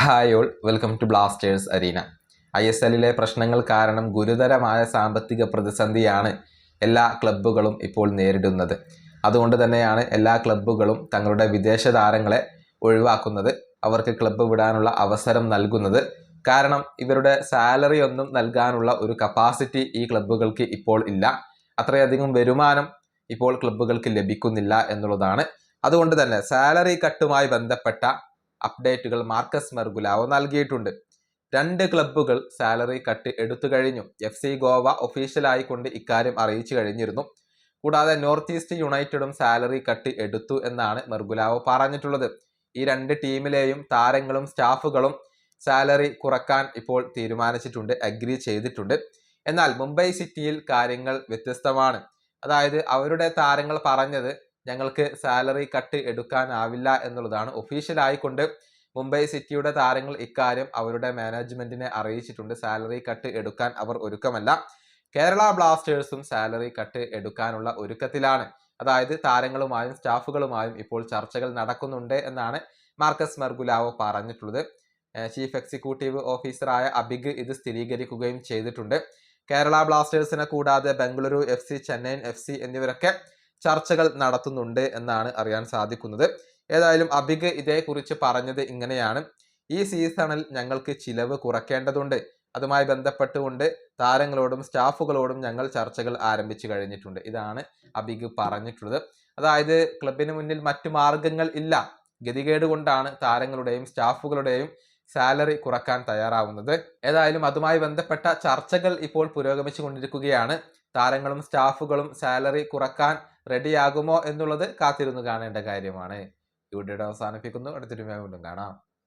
Hi all. Welcome to Blasters arena. I S എല്ലിലെ പ്രശ്നങ്ങൾ കാരണം ഗുരുതരമായ സാമ്പത്തിക പ്രതിസന്ധിയാണ് എല്ലാ ക്ലബ്ബുകളും ഇപ്പോൾ നേരിടുന്നത്. അതുകൊണ്ട് തന്നെയാണ് എല്ലാ ക്ലബ്ബുകളും തങ്ങളുടെ വിദേശ താരങ്ങളെ ഒഴിവാക്കുന്നത് അവർക്ക് ക്ലബ്ബ് വിടാനുള്ള അവസരം നൽകുന്നത്. കാരണം ഇവരുടെ സാലറി ഒന്നും നൽകാനുള്ള ഒരു കപ്പാസിറ്റി ഈ ക്ലബ്ബുകൾക്ക് ഇപ്പോൾ ഇല്ല. അത്രയധികം വരുമാനം ഇപ്പോൾ ക്ലബ്ബുകൾക്ക് ലഭിക്കുന്നില്ല എന്നുള്ളതാണ്. അതുകൊണ്ട് തന്നെ സാലറി കട്ടുമായി ബന്ധപ്പെട്ട അപ്ഡേറ്റുകൾ മാർക്കസ് മെർഗുലാവോ നൽകിയിട്ടുണ്ട്. രണ്ട് ക്ലബ്ബുകൾ സാലറി കട്ട് എടുത്തു കഴിഞ്ഞു. എഫ് സി ഗോവ ഒഫീഷ്യലായിക്കൊണ്ട് ഇക്കാര്യം അറിയിച്ചു കഴിഞ്ഞിരുന്നു. കൂടാതെ നോർത്ത് ഈസ്റ്റ് യുണൈറ്റഡും സാലറി കട്ട് എടുത്തു എന്നാണ് മെർഗുലാവോ പറഞ്ഞിട്ടുള്ളത്. ഈ രണ്ട് ടീമിലെയും താരങ്ങളും സ്റ്റാഫുകളും സാലറി കുറയ്ക്കാൻ ഇപ്പോൾ തീരുമാനിച്ചിട്ടുണ്ട് അഗ്രി ചെയ്തിട്ടുണ്ട്. എന്നാൽ മുംബൈ സിറ്റിയിൽ കാര്യങ്ങൾ വ്യത്യസ്തമാണ്. അതായത് അവരുടെ താരങ്ങൾ പറഞ്ഞത് ഞങ്ങൾക്ക് സാലറി കട്ട് എടുക്കാനാവില്ല എന്നുള്ളതാണ് ഒഫീഷ്യലായിക്കൊണ്ട് മുംബൈ സിറ്റിയുടെ താരങ്ങൾ ഇക്കാര്യം അവരുടെ മാനേജ്മെന്റിനെ അറിയിച്ചിട്ടുണ്ട്. സാലറി കട്ട് എടുക്കാൻ അവർ ഒരുക്കമല്ല. കേരള ബ്ലാസ്റ്റേഴ്സും സാലറി കട്ട് എടുക്കാനുള്ള ഒരുക്കത്തിലാണ്. അതായത് താരങ്ങളുമായും സ്റ്റാഫുകളുമായും ഇപ്പോൾ ചർച്ചകൾ നടക്കുന്നുണ്ട് എന്നാണ് മാർക്കസ് മർഗുലാവോ പറഞ്ഞിട്ടുള്ളത്. ചീഫ് എക്സിക്യൂട്ടീവ് ഓഫീസറായ അബിഗ് ഇത് സ്ഥിരീകരിക്കുകയും ചെയ്തിട്ടുണ്ട്. കേരള ബ്ലാസ്റ്റേഴ്സിനെ കൂടാതെ Bengaluru F C Chennaiyin F C എന്നിവരൊക്കെ ചർച്ചകൾ നടത്തുന്നുണ്ട് എന്നാണ് അറിയാൻ സാധിക്കുന്നത്. ഏതായാലും അബിഗ് ഇതേക്കുറിച്ച് പറഞ്ഞത് ഇങ്ങനെയാണ്. ഈ സീസണിൽ ഞങ്ങൾക്ക് ചിലവ് കുറയ്ക്കേണ്ടതുണ്ട് അതുമായി ബന്ധപ്പെട്ടുകൊണ്ട് താരങ്ങളോടും സ്റ്റാഫുകളോടും ഞങ്ങൾ ചർച്ചകൾ ആരംഭിച്ചു കഴിഞ്ഞിട്ടുണ്ട്. ഇതാണ് അബിഗ് പറഞ്ഞിട്ടുള്ളത്. അതായത് ക്ലബിന് മുന്നിൽ മറ്റു മാർഗങ്ങൾ ഇല്ല. ഗതികേട് കൊണ്ടാണ് താരങ്ങളുടെയും സ്റ്റാഫുകളുടെയും സാലറി കുറയ്ക്കാൻ തയ്യാറാവുന്നത്. ഏതായാലും അതുമായി ബന്ധപ്പെട്ട ചർച്ചകൾ ഇപ്പോൾ പുരോഗമിച്ചു കൊണ്ടിരിക്കുകയാണ് താരങ്ങളും സ്റ്റാഫുകളും സാലറി കുറയ്ക്കാൻ റെഡിയാകുമോ എന്നുള്ളത് കാത്തിരുന്ന് കാണേണ്ട കാര്യമാണ്. വീഡിയോയുടെ അവസാനിപ്പിക്കുന്നു. അടുത്തൊരു വീണ്ടും കാണാം.